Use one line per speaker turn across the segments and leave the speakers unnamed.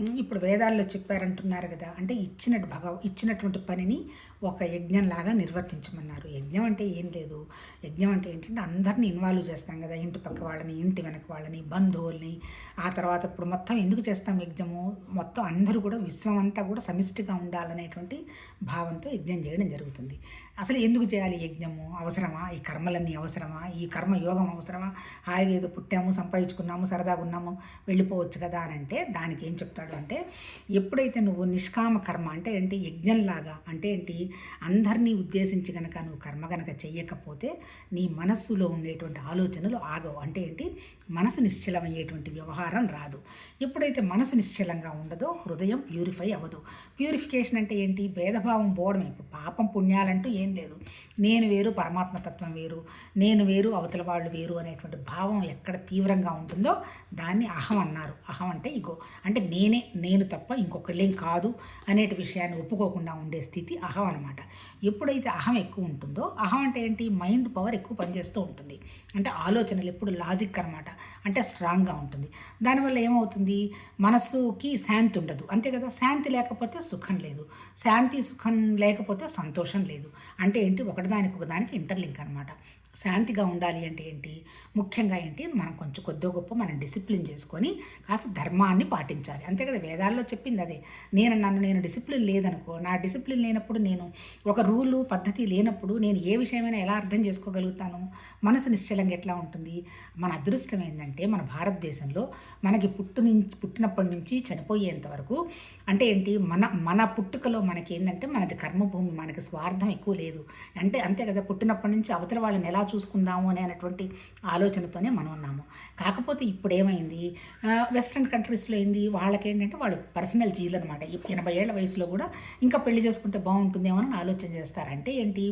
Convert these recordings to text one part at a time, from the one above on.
ఇప్పుడు వేదాల్లో చెప్పారంటున్నారు కదా అంటే ఇచ్చినట్టు భగవ ఇచ్చినటువంటి పనిని ఒక యజ్ఞంలాగా నిర్వర్తించమన్నారు. యజ్ఞం అంటే ఏం లేదు. యజ్ఞం అంటే ఏంటంటే అందరినీ ఇన్వాల్వ్ చేస్తాం కదా ఇంటి పక్క వాళ్ళని ఇంటి వెనక వాళ్ళని బంధువుల్ని. ఆ తర్వాత ఇప్పుడు మొత్తం ఎందుకు చేస్తాం యజ్ఞము? మొత్తం అందరూ కూడా విశ్వం అంతా కూడా సమిష్టిగా ఉండాలనేటువంటి భావంతో యజ్ఞం చేయడం జరుగుతుంది. అసలు ఎందుకు చేయాలి యజ్ఞము? అవసరమా? ఈ కర్మలన్నీ అవసరమా? ఈ కర్మ యోగం అవసరమా? హాయిగా ఏదో పుట్టాము సంపాదించుకున్నాము సరదాగా ఉన్నాము వెళ్ళిపోవచ్చు కదా అని అంటే దానికి ఏం చెప్తాడు అంటే ఎప్పుడైతే నువ్వు నిష్కామ కర్మ అంటే ఏంటి? యజ్ఞంలాగా అంటే ఏంటి? అందరినీ ఉద్దేశించి గనక నువ్వు కర్మ గనక చెయ్యకపోతే నీ మనస్సులో ఉండేటువంటి ఆలోచనలు ఆగవు. అంటే ఏంటి? మనసు నిశ్చలమయ్యేటువంటి వ్యవహారం రాదు. ఎప్పుడైతే మనసు నిశ్చలంగా ఉండదో హృదయం ప్యూరిఫై అవ్వదు. ప్యూరిఫికేషన్ అంటే ఏంటి? భేదభావం పోవడమే. ఇప్పుడు పాపం పుణ్యాలంటూ ఏం లేదు. నేను వేరు పరమాత్మ తత్వం వేరు నేను వేరు అవతల వాళ్ళు వేరు అనేటువంటి భావం ఎక్కడ తీవ్రంగా ఉంటుందో దాన్ని అహం అన్నారు. అహం అంటే ఇగో. అంటే నేనే నేను తప్ప ఇంకొకళ్ళేం కాదు అనేటి విషయాన్ని ఒప్పుకోకుండా ఉండే స్థితి అహం అనమాట ఎప్పుడైతే అహం ఎక్కువ ఉంటుందో అహం అంటే ఏంటి? మైండ్ పవర్ ఎక్కువ పనిచేస్తూ ఉంటుంది. అంటే ఆలోచనలు ఎప్పుడు లాజిక్ అనమాట అంటే స్ట్రాంగ్గా ఉంటుంది. దానివల్ల ఏమవుతుంది? మనస్సుకి శాంతి ఉండదు. అంతే కదా? శాంతి లేకపోతే సుఖం లేదు. శాంతి సుఖం లేకపోతే సంతోషం లేదు. అంటే ఏంటి? ఒకటిదానికి ఒకదానికి ఇంటర్లింక్ అనమాట శాంతిగా ఉండాలి అంటే ఏంటి? ముఖ్యంగా ఏంటి? మనం కొంచెం కొద్దో గొప్ప మనం డిసిప్లిన్ చేసుకొని కాస్త ధర్మాన్ని పాటించాలి. అంతే కదా? వేదాల్లో చెప్పింది అదే. నేను నన్ను నేను డిసిప్లిన్ లేదనుకో నా డిసిప్లిన్ లేనప్పుడు నేను ఒక రూలు పద్ధతి లేనప్పుడు నేను ఏ విషయమైనా ఎలా అర్థం చేసుకోగలుగుతాను? మనసు నిశ్చలంగా ఎట్లా ఉంటుంది? మన అదృష్టం ఏంటంటే మన భారతదేశంలో మనకి పుట్టు నుంచి పుట్టినప్పటి నుంచి చనిపోయేంత వరకు అంటే ఏంటి? మన మన పుట్టుకలో మనకి ఏంటంటే మనది కర్మభూమి మనకి స్వార్థం ఎక్కువ లేదు. అంటే అంతే కదా పుట్టినప్పటి నుంచి అవతల వాళ్ళని ఎలా చూసుకుందాము అనేటువంటి ఆలోచనతోనే మనం ఉన్నాము. కాకపోతే ఇప్పుడు ఏమైంది వెస్ట్రన్ కంట్రీస్లో ఏంది? వాళ్ళకేంటంటే వాళ్ళు పర్సనల్ జీలు అనమాట ఎనభై ఏళ్ళ వయసులో కూడా ఇంకా పెళ్ళి చేసుకుంటే బాగుంటుందేమో అని ఆలోచన చేస్తారు అంటే ఏంటి?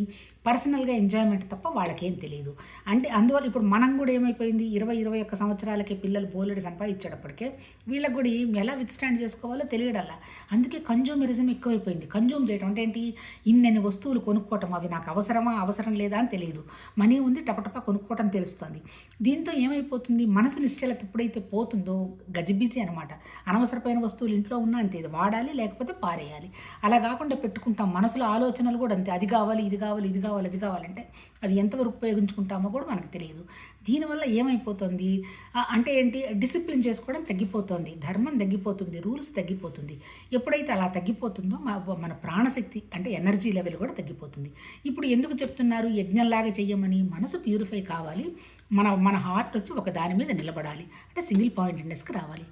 పర్సనల్గా ఎంజాయ్మెంట్ తప్ప వాళ్ళకేం తెలియదు అంటే అందువల్ల ఇప్పుడు మనం కూడా ఏమైపోయింది? ఇరవై ఇరవై ఒక్క సంవత్సరాలకి పిల్లలు బోలెడు సంపాదించేటప్పటికే వీళ్ళకి కూడా ఏం ఎలా విత్స్టాండ్ చేసుకోవాలో తెలియడల్లా. అందుకే కన్జ్యూమరిజం ఎక్కువైపోయింది. కన్జ్యూమ్ చేయడం అంటే ఏంటి? ఇన్నెన్ని వస్తువులు కొనుక్కోవటం అవి నాకు అవసరమా అవసరం లేదా అని తెలియదు. మనీ ఉంది టపటప కొనుక్కోవటం తెలుస్తుంది. దీంతో ఏమైపోతుంది? మనసు నిశ్చలత ఎప్పుడైతే పోతుందో గజిబిజి అనమాట అనవసరమైన వస్తువులు ఇంట్లో ఉన్నా అంతే ఇది వాడాలి లేకపోతే పారేయాలి. అలా కాకుండా పెట్టుకుంటాం. మనసులో ఆలోచనలు కూడా అంతే. అది కావాలి ఇది కావాలి ఇది కావాలి అది కావాలంటే అది ఎంతవరకు ఉపయోగించుకుంటామో కూడా మనకు తెలియదు. దీనివల్ల ఏమైపోతుంది? అంటే ఏంటి? డిసిప్లిన్ చేసుకోవడం తగ్గిపోతుంది. ధర్మం తగ్గిపోతుంది. రూల్స్ తగ్గిపోతుంది. ఎప్పుడైతే అలా తగ్గిపోతుందో మా- మన ప్రాణశక్తి అంటే ఎనర్జీ లెవెల్ కూడా తగ్గిపోతుంది. ఇప్పుడు ఎందుకు చెప్తున్నారు? యజ్ఞంలాగా చెయ్యమని మనసు ప్యూరిఫై కావాలి. మన మన హార్ట్ వచ్చి ఒక దాని మీద నిలబడాలి. అంటే సింగిల్ పాయింటెడ్నెస్కి రావాలి.